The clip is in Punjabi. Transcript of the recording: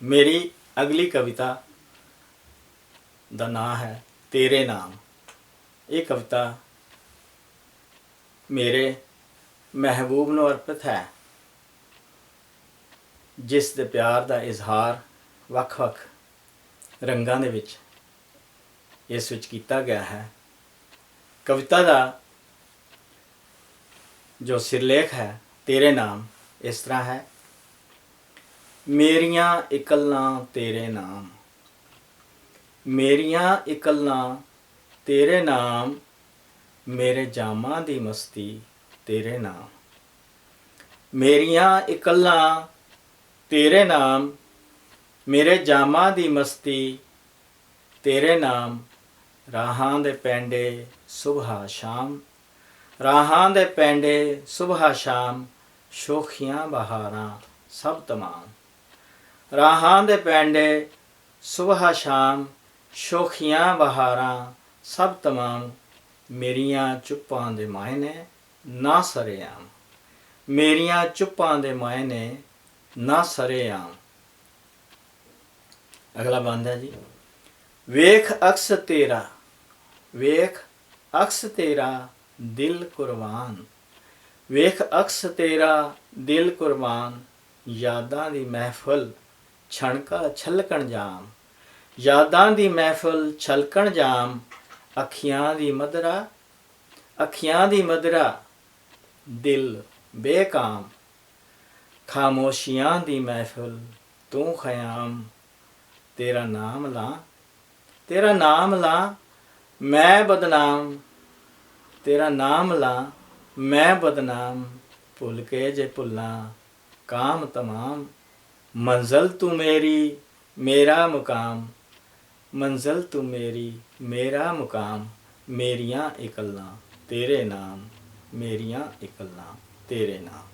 ਮੇਰੀ ਅਗਲੀ ਕਵਿਤਾ ਦਾ ਨਾਂ ਹੈ ਤੇਰੇ ਨਾਮ। ਇਹ ਕਵਿਤਾ ਮੇਰੇ ਮਹਿਬੂਬ ਨੂੰ ਅਰਪਿਤ ਹੈ, ਜਿਸ ਦੇ ਪਿਆਰ ਦਾ ਇਜ਼ਹਾਰ ਵੱਖ-ਵੱਖ ਰੰਗਾਂ ਦੇ ਵਿੱਚ ਇਸ ਵਿੱਚ ਕੀਤਾ ਗਿਆ ਹੈ। ਕਵਿਤਾ ਦਾ ਜੋ ਸਿਰਲੇਖ ਹੈ, ਤੇਰੇ ਨਾਮ, ਇਸ ਤਰ੍ਹਾਂ ਹੈ ਮੇਰੀਆਂ ਇਕੱਲਾਂ ਤੇਰੇ ਨਾਮ। ਮੇਰੀਆਂ ਇਕੱਲਾਂ ਤੇਰੇ ਨਾਮ, ਮੇਰੇ ਜਾਮਾਂ ਦੀ ਮਸਤੀ ਤੇਰੇ ਨਾਮ। ਮੇਰੀਆਂ ਇਕੱਲਾਂ ਤੇਰੇ ਨਾਮ, ਮੇਰੇ ਜਾਮਾਂ ਦੀ ਮਸਤੀ ਤੇਰੇ ਨਾਮ। ਰਾਹਾਂ ਦੇ ਪੈਂਡੇ ਸੁਬਹਾ ਸ਼ਾਮ, ਰਾਹਾਂ ਦੇ ਪੈਂਡੇ ਸੁਬਹਾ ਸ਼ਾਮ, ਸ਼ੋਖੀਆਂ ਬਹਾਰਾਂ ਸਭ ਤਮਾਮ। ਰਾਹਾਂ ਦੇ ਪੈਂਡੇ, ਸੁਬਹਾ ਸ਼ਾਮ ਸ਼ੋਖੀਆਂ ਬਹਾਰਾਂ, ਸਭ ਤਮਾਮ ਮੇਰੀਆਂ ਚੁੱਪਾਂ ਦੇ ਮਾਇਨੇ ਨਾ ਸਰਿਆਮ। ਮੇਰੀਆਂ ਚੁੱਪਾਂ ਦੇ ਮਾਇਨੇ ਨਾ ਸਰਿਆਮ। ਅਗਲਾ ਬੰਦ ਹੈ ਜੀ। ਵੇਖ ਅਕਸ ਤੇਰਾ, ਵੇਖ ਅਕਸ ਤੇਰਾ ਦਿਲ ਕੁਰਬਾਨ। ਵੇਖ ਅਕਸ ਤੇਰਾ ਦਿਲ ਕੁਰਬਾਨ, ਯਾਦਾਂ ਦੀ ਮਹਿਫਲ ਛਣਕਾ ਛਲਕਣ ਜਾਮ, ਯਾਦਾਂ ਦੀ ਮਹਿਫਲ ਛਲਕਣ ਜਾਮ, ਅੱਖੀਆਂ ਦੀ ਮਦਰਾ, ਅੱਖੀਆਂ ਦੀ ਮਦਰਾ, ਦਿਲ ਬੇਕਾਮ, ਖਾਮੋਸ਼ੀਆਂ ਦੀ ਮਹਿਫਲ ਤੂੰ ਖਿਆਮ, ਤੇਰਾ ਨਾਮ ਲਾਂ, ਤੇਰਾ ਨਾਮ ਲਾਂ, ਮੈਂ ਬਦਨਾਮ, ਤੇਰਾ ਨਾਮ ਲਾਂ, ਮੈਂ ਬਦਨਾਮ, ਭੁੱਲ ਕੇ ਜੇ ਭੁੱਲਾਂ, ਕਾਮ ਤਮਾਮ ਮੰਜ਼ਲ ਤੂੰ ਮੇਰੀ ਮੇਰਾ ਮੁਕਾਮ ਮੰਜ਼ਲ ਤੂੰ ਮੇਰੀ ਮੇਰਾ ਮੁਕਾਮ ਮੇਰੀਆਂ ਇਕੱਲਾਂ ਤੇਰੇ ਨਾਮ ਮੇਰੀਆਂ ਇਕੱਲਾਂ ਤੇਰੇ ਨਾਮ